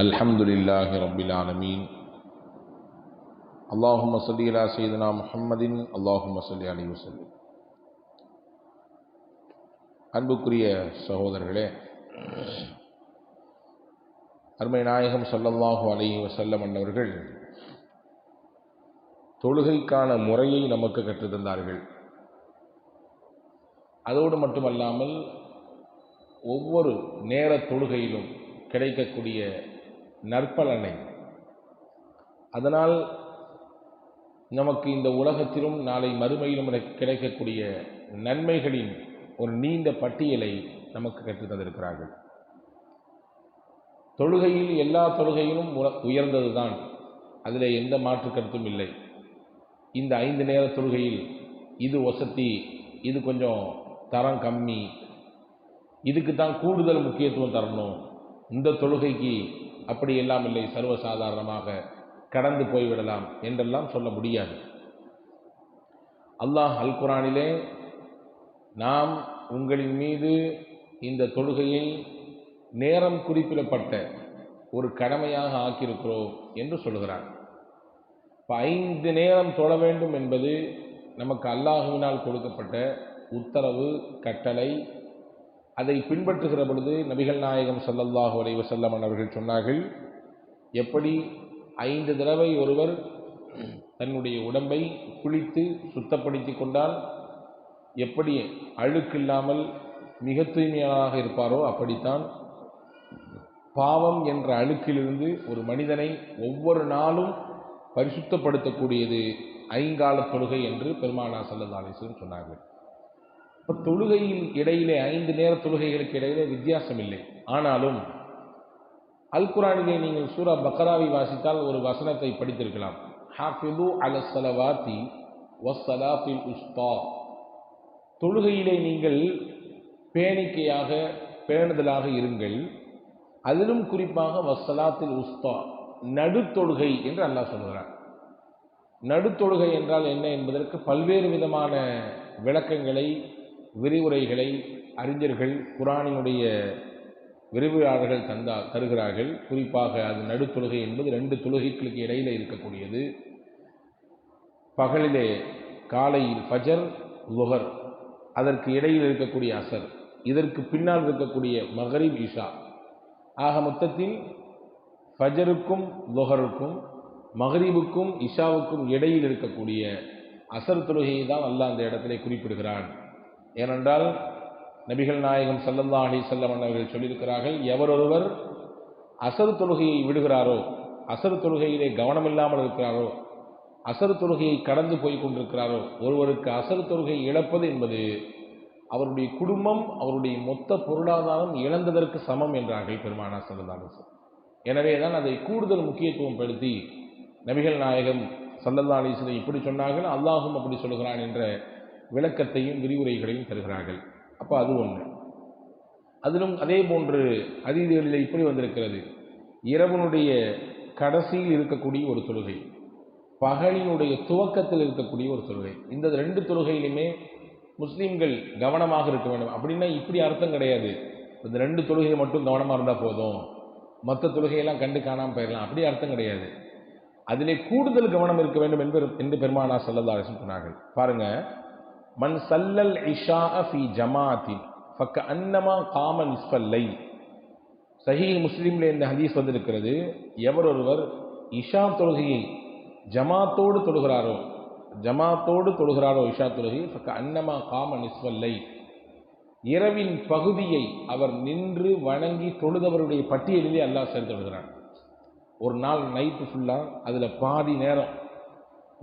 الحمد لله رب العالمين اللهم صل على سيدنا محمد اللهم صل عليه وسلم அன்புக்குரிய சகோதரர்களே அருமை நாயகம் ஸல்லல்லாஹு அலைஹி வஸல்லம் அன்னவர்கள் தொழுகைக்கான முறையை நமக்கு கற்றுத் தந்தார்கள் அதோடு மட்டுமல்லாமல் ஒவ்வொரு நேர தொழுகையிலும் கிடைக்கக்கூடிய நற்பலனை. அதனால் நமக்கு இந்த உலகத்திலும் நாளை மறுமையிலும் கிடைக்கக்கூடிய நன்மைகளின் ஒரு நீண்ட பட்டியலை நமக்கு கற்றுத் தந்திருக்கிறார்கள். தொழுகையில் எல்லா தொழுகையிலும் உயர்ந்தது தான் அதில் எந்த மாற்று கருத்தும் இல்லை. இந்த ஐந்து நேர தொழுகையில் இது வசதி இது கொஞ்சம் தரம் கம்மி. இதுக்கு தான் கூடுதல் முக்கியத்துவம் தரணும். இந்த தொழுகைக்கு அப்படியெல்லாம் இல்லை சர்வசாதாரணமாக கடந்து போய்விடலாம் என்றெல்லாம் சொல்ல முடியாது. அல்லாஹ் அல் குரானிலே நாம் உங்களின் மீது இந்த தொழுகையை நேரம் குறிப்பிடப்பட்ட ஒரு கடமையாக ஆக்கியிருக்கிறோம் என்று சொல்கிறார் இப்போ ஐந்து நேரம் தொழ வேண்டும் என்பது நமக்கு அல்லாஹுவினால் கொடுக்கப்பட்ட உத்தரவு கட்டளை அதை பின்பற்றுகிற பொழுது நபிகள் நாயகம் சல்லல்லாஹு அலைவ செல்லமன் அவர்கள் சொன்னார்கள் எப்படி ஐந்து தடவை ஒருவர் தன்னுடைய உடம்பை குளித்து சுத்தப்படுத்தி கொண்டால் எப்படி அழுக்கில்லாமல் மிக தூய்மையானதாக இருப்பாரோ அப்படித்தான் பாவம் என்ற அழுக்கிலிருந்து ஒரு மனிதனை ஒவ்வொரு நாளும் பரிசுத்தப்படுத்தக்கூடியது ஐங்கால தொழுகை என்று பெருமானா சல்லல்லா அலிஸ்லம் சொன்னார்கள். இப்போ தொழுகையின் இடையிலே ஐந்து நேர தொழுகைகளுக்கு இடையிலே வித்தியாசம் இல்லை ஆனாலும் அல் குரானிலே நீங்கள் சூரா பக்கராவை வாசித்தால் ஒரு வசனத்தை படித்திருக்கலாம். ஹாஃபிது அல சலவாத்தி வசலாத்தில் உஸ்தா தொழுகையிலே நீங்கள் பேணிக்கையாக பேணுதலாக இருங்கள். அதிலும் குறிப்பாக வசலாத்தில் உஸ்தா நடுத்தொழுகை என்று அல்லாஹ் சொல்கிறார் நடுத்தொழுகை என்றால் என்ன என்பதற்கு பல்வேறு விதமான விளக்கங்களை விரிவுரைகளை அறிஞர்கள் குரானினுடைய விரிவுரையாளர்கள் தந்தா தருகிறார்கள். குறிப்பாக அது நடுத்தொழுகை என்பது ரெண்டு தொழுகைகளுக்கு இடையில் இருக்கக்கூடியது. பகலிலே காலையில் ஃபஜர் லுகர் அதற்கு இடையில் இருக்கக்கூடிய அசர் இதற்கு பின்னால் இருக்கக்கூடிய மகரிப் இஷா. ஆக மொத்தத்தில் ஃபஜருக்கும் லுகருக்கும் மகரீபுக்கும் இஷாவுக்கும் இடையில் இருக்கக்கூடிய அசர் தொழுகையை தான் அல்லாஹ் அந்த இடத்திலே குறிப்பிடுகிறான். ஏனென்றால் நபிகள் நாயகம் சல்லல்லா அலி செல்லம் அவர்கள் சொல்லியிருக்கிறார்கள் எவரொருவர் அசர் தொழுகையை விடுகிறாரோ அசர் தொழுகையிலே கவனமில்லாமல் இருக்கிறாரோ அசர் தொழுகையை கடந்து போய் கொண்டிருக்கிறாரோ ஒருவருக்கு அசர் தொழுகை இழப்பது என்பது அவருடைய குடும்பம் அவருடைய மொத்த பொருளாதாரம் இழந்ததற்கு சமம் என்றார்கள் பெருமானா சல்லல்லா எனவே தான் அதை கூடுதல் முக்கியத்துவம் படுத்தி நபிகள் நாயகம் சல்லல்லா அலிஸ்லம் இப்படி சொன்னார்கள் அல்லாஹும் அப்படி சொல்கிறான் என்ற விளக்கத்தையும் விரிவுரைகளையும் தருகிறார்கள். அப்போ அது ஒன்று அதிலும் அதே போன்று அதிதிகளில் இப்படி வந்திருக்கிறது. இரவனுடைய கடைசியில் இருக்கக்கூடிய ஒரு தொழுகை பகலினுடைய துவக்கத்தில் இருக்கக்கூடிய ஒரு தொழுகை. இந்த ரெண்டு தொழுகையிலுமே முஸ்லீம்கள் கவனமாக இருக்க வேண்டும். அப்படின்னா இப்படி அர்த்தம் கிடையாது. இந்த ரெண்டு தொழுகை மட்டும் கவனமாக இருந்தால் போதும். மற்ற தொழுகையெல்லாம் கண்டு காணாமல் போயிடலாம். அப்படி அர்த்தம் கிடையாது. அதிலே கூடுதல் கவனம் இருக்க வேண்டும் என்று என்று பெருமானா சல்லல்லா சொன்னார்கள். பாருங்கள் மன் சல்லல் இஷா ஃபி ஜமாத்தின் ஃபக்க அன்னமா காம நிஸ்பல்லை சஹி முஸ்லீம்ல இந்த ஹதீஸ் வந்திருக்கிறது. எவர் ஒருவர் இஷா தொழுகையை ஜமாத்தோடு தொழுகிறாரோ ஜமாத்தோடு தொழுகிறாரோ இஷா தொழுகை ஃபக்க அன்னமா காம நிஸ்வல்லை இரவின் பகுதியை அவர் நின்று வணங்கி தொழுதவருடைய பட்டியலிலே அல்லாஹ் சேர்த்து விடுகிறான். ஒரு நாள் நைட்டு ஃபுல்லாக அதில் பாதி நேரம்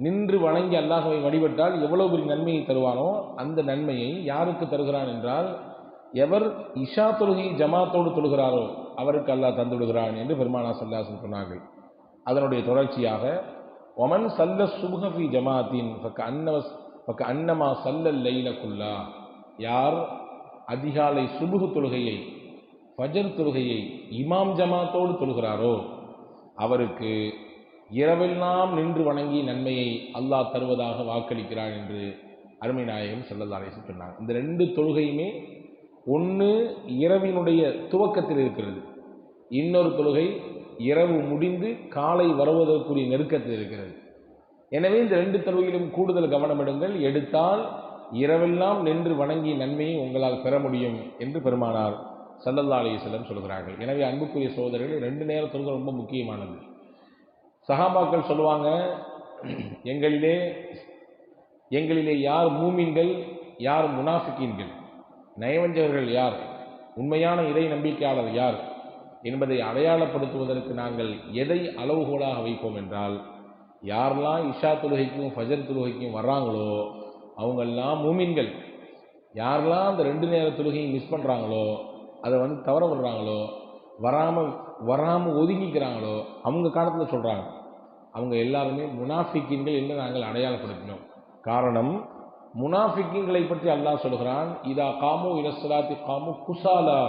நின்று வணங்கி அல்லாஹவை வழிபட்டால் எவ்வளவு பெரிய நன்மையை தருவானோ அந்த நன்மையை யாருக்கு தருகிறான் என்றால் எவர் இஷா தொழுகை ஜமாத்தோடு தொழுகிறாரோ அவருக்கு அல்லாஹ் தந்து விடுகிறான் என்று பெருமானா சல்லாசன் சொன்னார்கள். அதனுடைய தொடர்ச்சியாக ஒமன் சல்ல சுபஹி ஜமாத்தின் பக்க அன்னவஸ் பக்க அன்னமா சல்ல லைலக்குல்லா யார் அதிகாலை சுபுகு தொழுகையை ஃபஜர் தொழுகையை இமாம் ஜமாத்தோடு தொழுகிறாரோ அவருக்கு இரவெல்லாம் நின்று வணங்கி நன்மையை அல்லாஹ் தருவதாக வாக்களிக்கிறான் என்று அருமை நாயகம் செல்லல்லாரேசு சொன்னாங்க. இந்த ரெண்டு தொழுகையுமே ஒன்று இரவினுடைய துவக்கத்தில் இருக்கிறது. இன்னொரு தொழுகை இரவு முடிந்து காலை வருவதற்குரிய நெருக்கத்தில் இருக்கிறது. எனவே இந்த ரெண்டு தொழுகையிலும் கூடுதல் கவனம் எடுங்கள் எடுத்தால் இரவெல்லாம் நின்று வணங்கிய நன்மையை உங்களால் பெற முடியும் என்று பெருமானார் சல்லல்லா அலிஸ்லம் சொல்கிறார்கள். எனவே அன்புக்குரிய சோதரர்கள் ரெண்டு நேர தொழுகை ரொம்ப முக்கியமானது. சஹாபாக்கள் சொல்லுவாங்க எங்களிலே எங்களிலே யார் மூமின்கள் யார் முனாஃபிக்கீன்கள் நயவஞ்சகர்கள் யார்? உண்மையான இறை நம்பிக்கையாளர் யார்? என்பதை அடையாளப்படுத்துவதற்கு நாங்கள் எதை அளவுகோலாக வைப்போம் என்றால் யாரெல்லாம் இஷா தொழுகைக்கும் ஃபஜர் தொழுகைக்கும் வர்றாங்களோ அவங்கெல்லாம் மூமின்கள். யாரெல்லாம் அந்த ரெண்டு நேர தொழுகையும் மிஸ் பண்ணுறாங்களோ அதை வந்து தவற விடுறாங்களோ வராமல் வராமல் ஒதுங்கிக்கிறாங்களோ அவங்க காலத்தில் சொல்கிறாங்க அவங்க எல்லாருமே முனாஃபிக்கின்கள் என்று நாங்கள் அடையாளப்படுத்தினோம். காரணம் முனாஃபிக்கின்களை பற்றி அல்லாஹ் சொல்கிறான் இதா காமு இரசலாத்தி காமு குசாலா.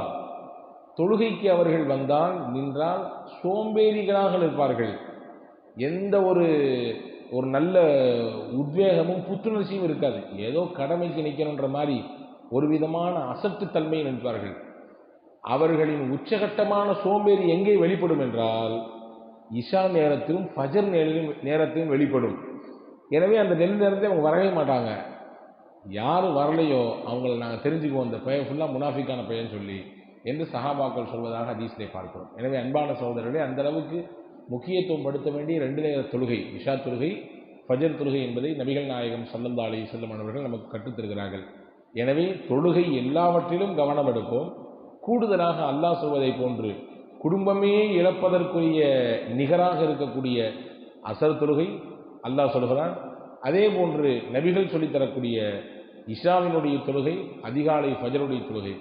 தொழுகைக்கு அவர்கள் வந்தால் நின்றால் சோம்பேறிகளாக இருப்பார்கள். எந்த ஒரு ஒரு நல்ல உத்வேகமும் புத்துணர்ச்சியும் இருக்காது. ஏதோ கடமைக்கு நிற்கணுன்ற மாதிரி ஒரு விதமான அசட்டுத்தன்மையை நினைப்பார்கள். அவர்களின் உச்சகட்டமான சோம்பேறி எங்கே வெளிப்படும் என்றால் இஷா நேரத்திலும் ஃபஜர் நேரிலும் நேரத்திலும் வெளிப்படும். எனவே அந்த நெல் நேரத்தை அவங்க வரவே மாட்டாங்க. யார் வரலையோ அவங்கள நாங்கள் தெரிஞ்சுக்குவோம். அந்த பெயர் ஃபுல்லாக முனாஃபிக்கான பையன் சொல்லி என்று சஹாபாக்கள் சொல்வதாக ஹதீஸிலே பார்க்கிறோம். எனவே அன்பான சகோதரர்களே அந்த அளவுக்கு முக்கியத்துவம் படுத்த வேண்டிய ரெண்டு நேர தொழுகை இஷா தொழுகை ஃபஜர் தொழுகை என்பதை நபிகள் நாயகம் சல்லல்லா அலி செல்லம் அவர்கள் நமக்கு கற்றுத்தருகிறார்கள். எனவே தொழுகை எல்லாவற்றிலும் கவனம் எடுப்போம் கூடுதலாக அல்லாஹ் சொல்வதை போன்று குடும்பமே இழப்பதற்குரிய நிகராக இருக்கக்கூடிய அசர் தொழுகை அல்லாஹ் சொல்கிறான். அதே போன்று நபிகள் சொல்லித்தரக்கூடிய இஷாவினுடைய தொழுகை அதிகாலை ஃபஜருடைய தொழுகை.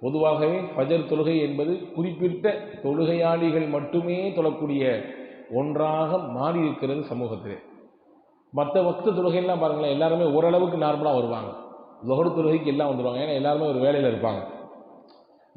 பொதுவாகவே ஃபஜர் தொழுகை என்பது குறிப்பிட்ட தொழுகையாளிகள் மட்டுமே தொழக்கூடிய ஒன்றாக மாறி இருக்கிறது சமூகத்திலே. மற்ற வக்த தொழுகைலாம் பாருங்களேன் எல்லாருமே ஓரளவுக்கு நார்மலாக வருவாங்க. லொகர் தொழுகைக்கு எல்லாம் வந்துடுவாங்க ஏன்னா எல்லாருமே ஒரு வேலையில் இருப்பாங்க.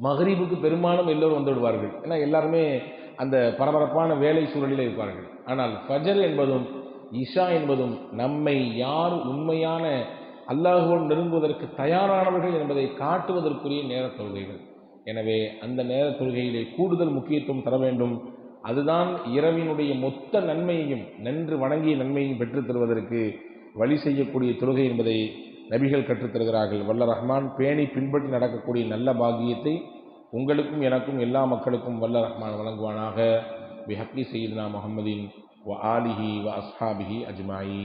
மகரீபுக்கு பெரும்பாலும் எல்லோரும் வந்து விடுவார்கள். ஏன்னா எல்லாருமே அந்த பரபரப்பான வேலை சூழலில் இருப்பார்கள். ஆனால் ஃபஜர் என்பதும் இஷா என்பதும் நம்மை யார் உண்மையான அல்லாஹுவோடு நெருங்குவதற்கு தயாரானவர்கள் என்பதை காட்டுவதற்குரிய நேர தொழுகைகள். எனவே அந்த நேர தொழுகையிலே கூடுதல் முக்கியத்துவம் தர வேண்டும். அதுதான் இரவினுடைய மொத்த நன்மையையும் நன்று வணங்கிய நன்மையையும் பெற்றுத் தருவதற்கு வழி செய்யக்கூடிய தொழுகை என்பதை நபிகள் கற்றுத்தருகிறார்கள் வல்ல ரஹ்மான் பேணி பின்பற்றி நடக்கக்கூடிய நல்ல பாக்கியத்தை உங்களுக்கும் எனக்கும் எல்லா மக்களுக்கும் வல்ல ரஹ்மான் வழங்குவானாக. பிஹக்கி சையீதுனா முகமதின் வ ஆலிஹி வ அஸ்ஹாபிஹி அஜ்மாயி